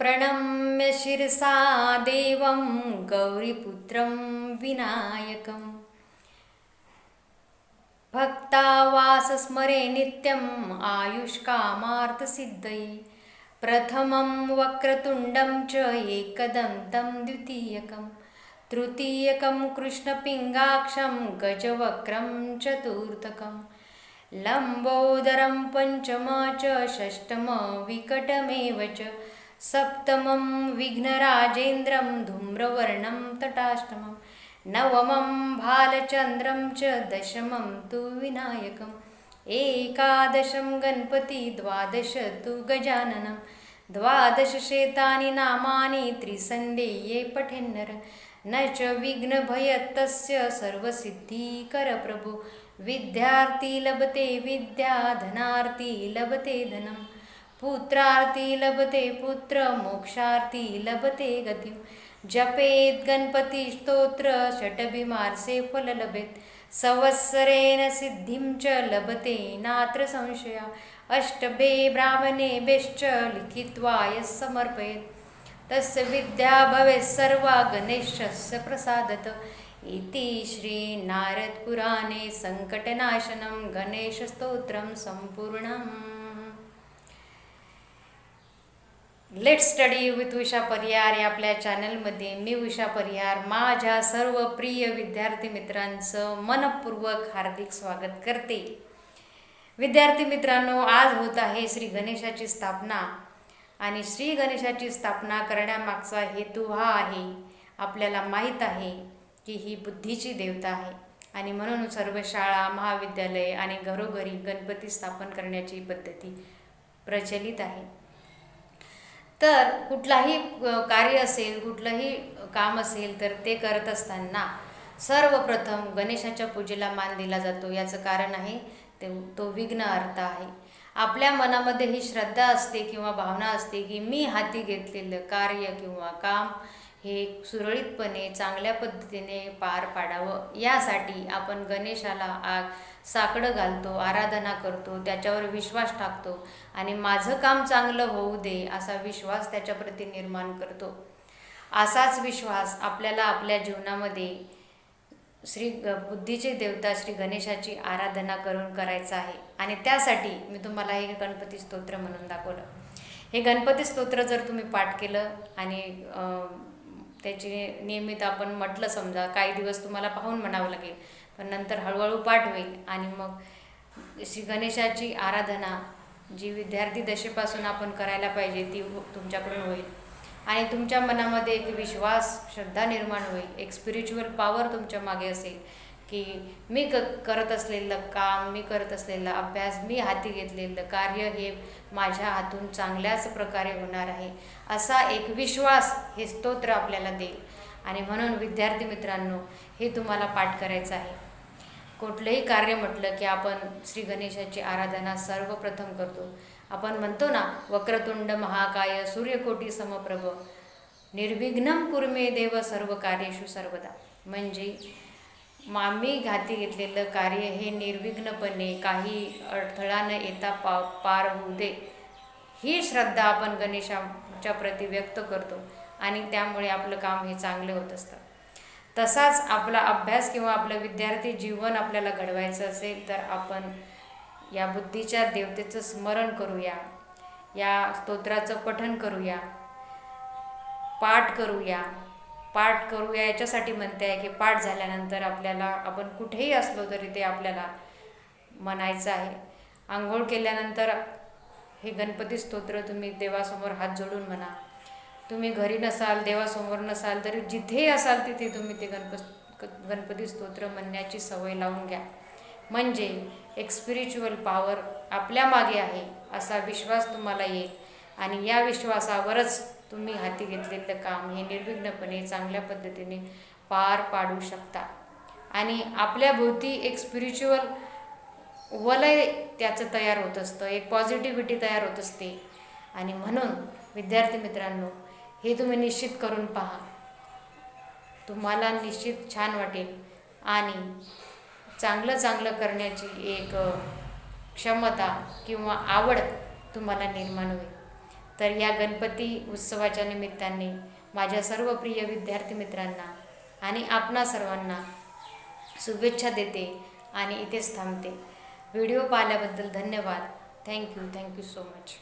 प्रणम्य शिरसा देवं गौरीपुत्रं विनायकम्। भक्तावासस्मरे नित्यम् आयुष्कामार्थसिद्धये प्रथमं वक्रतुण्डं च एकदन्तं द्वितीयकं तृतीयकं कृष्णपिङ्गाक्षं गजवक्त्रं चतुर्थकं लम्बोदरं पञ्चम च षष्ठम विकटमेव च सप्तमं विघ्नराजेन्द्रं धूम्रवर्णं तटाष्टमं नवमं भालचन्द्रं च दशमं तु विनायकम् एकादशं गणपति द्वादश तु गजाननं द्वादशशेतानि नामानि त्रिसन्देये पठेन्नर न च विघ्नभयत्तस्य सर्वसिद्धिकरप्रभु विद्यार्थी लभते विद्या धनार्थी लभते धनम्। पुत्रार्थी लभते पुत्र मोक्षार्थी लभते गती. जपेत गणपती गणपतिस्तोत्र षटभिमार्से फल लभेत. संवत्सरेन सिद्धिं च लभते नात्र संशया. अष्टभे ब्राह्मणे बेश्च लिखित्वा यः समर्पयेत्. तस्य विद्या भवेत् सर्वा गणेशस्य प्रसादत. इति श्रीनारदपुराणे सङ्कटनाशनं गणेशस्तोत्रं सम्पूर्णम्. Let study with Usha Parihar या आपल्या चॅनलमध्ये मी उषा परिहार माझ्या सर्व प्रिय विद्यार्थी मित्रांचं मनपूर्वक हार्दिक स्वागत करते. विद्यार्थी मित्रांनो आज होत आहे श्री गणेशाची स्थापना. आणि श्री गणेशाची स्थापना करण्यामागचा हेतू हा आहे आपल्याला माहीत आहे की ही बुद्धीची देवता आहे. आणि म्हणून सर्व शाळा महाविद्यालय आणि घरोघरी गणपती स्थापन करण्याची पद्धती प्रचलित आहे. तर कुठलाही कार्य असेल कुठलंही काम असेल तर ते करत असताना सर्वप्रथम गणेशाच्या पूजेला मान दिला जातो. याचं कारण आहे ते तो विघ्न अर्थ आहे. आपल्या मनामध्ये ही श्रद्धा असते किंवा भावना असते की मी हाती घेतलेलं कार्य किंवा काम हे सुरळीतपणे चांगल्या पद्धतीने पार पाडावं. यासाठी आपण गणेशाला आग साकडं घालतो आराधना करतो त्याच्यावर विश्वास टाकतो आणि माझं काम चांगलं होऊ दे असा विश्वास त्याच्याप्रती निर्माण करतो. असाच विश्वास आपल्याला आपल्या जीवनामध्ये श्री बुद्धीचे देवता श्री गणेशाची आराधना करून करायचं आहे. आणि त्यासाठी मी तुम्हाला हे गणपती स्तोत्र म्हणून दाखवलं. हे गणपती स्तोत्र जर तुम्ही पाठ केलं आणि त्याची नियमित आपण म्हटलं समजा काही दिवस तुम्हाला पाहून म्हणावं लागेल पण नंतर हळूहळू पाठ होईल. आणि मग श्री गणेशाची आराधना जी विद्यार्थी दशेपासून आपण करायला पाहिजे ती हो- तुमच्याकडून होईल. आणि तुमच्या मनामध्ये एक विश्वास श्रद्धा निर्माण होईल. एक स्पिरिच्युअल पॉवर तुमच्या मागे असेल. की मी क करत असलेलं काम मी करत असलेला अभ्यास मी हाती घेतलेलं कार्य हे माझ्या हातून चांगल्याच प्रकारे होणार आहे. असा एक विश्वास हे स्तोत्र आपल्याला देईल. आणि म्हणून विद्यार्थी मित्रांनो हे तुम्हाला पाठ करायचं आहे. कुठलंही कार्य म्हटलं की आपण श्री गणेशाची आराधना सर्वप्रथम करतो. आपण म्हणतो ना वक्रतुंड महाकाय सूर्यकोटी समप्रभ निर्विघ्नम कुर्मे देव सर्व कार्येषु सर्वदा. म्हणजे मामी घाती घेतलेलं कार्य हे निर्विघ्नपणे काही अडथळा न येता पा पार होऊ दे. ही श्रद्धा आपण गणेशाच्या प्रती व्यक्त करतो आणि त्यामुळे आपलं काम हे चांगलं होत असतं. तसाच आपला अभ्यास किंवा आपलं विद्यार्थी जीवन आपल्याला घडवायचं असेल तर आपण या बुद्धीच्या देवतेचं स्मरण करूया. या स्तोत्राचं पठण करूया. पाठ करूया. पाठ करूया याच्यासाठी म्हणते आहे की पाठ झाल्यानंतर आपल्याला आपण कुठेही असलो तरी ते आपल्याला म्हणायचं आहे. आंघोळ केल्यानंतर हे गणपती स्तोत्र तुम्ही देवासमोर हात जोडून म्हणा. तुम्ही घरी नसाल देवासमोर नसाल तरी जिथेही असाल तिथे तुम्ही ते गणपत गणपती स्तोत्र म्हणण्याची सवय लावून घ्या. म्हणजे एक स्पिरिच्युअल पॉवर आपल्या मागे आहे असा विश्वास तुम्हाला येईल. आणि या विश्वासावरच तुम्ही हाती घेतलेलं काम हे निर्विघ्नपणे चांगल्या पद्धतीने पार पाडू शकता. आणि आपल्या भोवती एक स्पिरिच्युअल वलय त्याचं तयार होत असतं एक पॉझिटिव्हिटी तयार होत असते. आणि म्हणून विद्यार्थी मित्रांनो हे तुम्ही निश्चित करून पहा. तुम्हाला निश्चित छान वाटेल आणि चांगलं चांगलं करण्याची एक क्षमता किंवा आवड तुम्हाला निर्माण होईल. तर या गणपती उत्सवाच्या निमित्ताने माझ्या सर्व प्रिय विद्यार्थी मित्रांना आणि आपणा सर्वांना शुभेच्छा देते आणि इथेच थांबते. व्हिडिओ पाहिल्याबद्दल धन्यवाद. Thank you thank you so much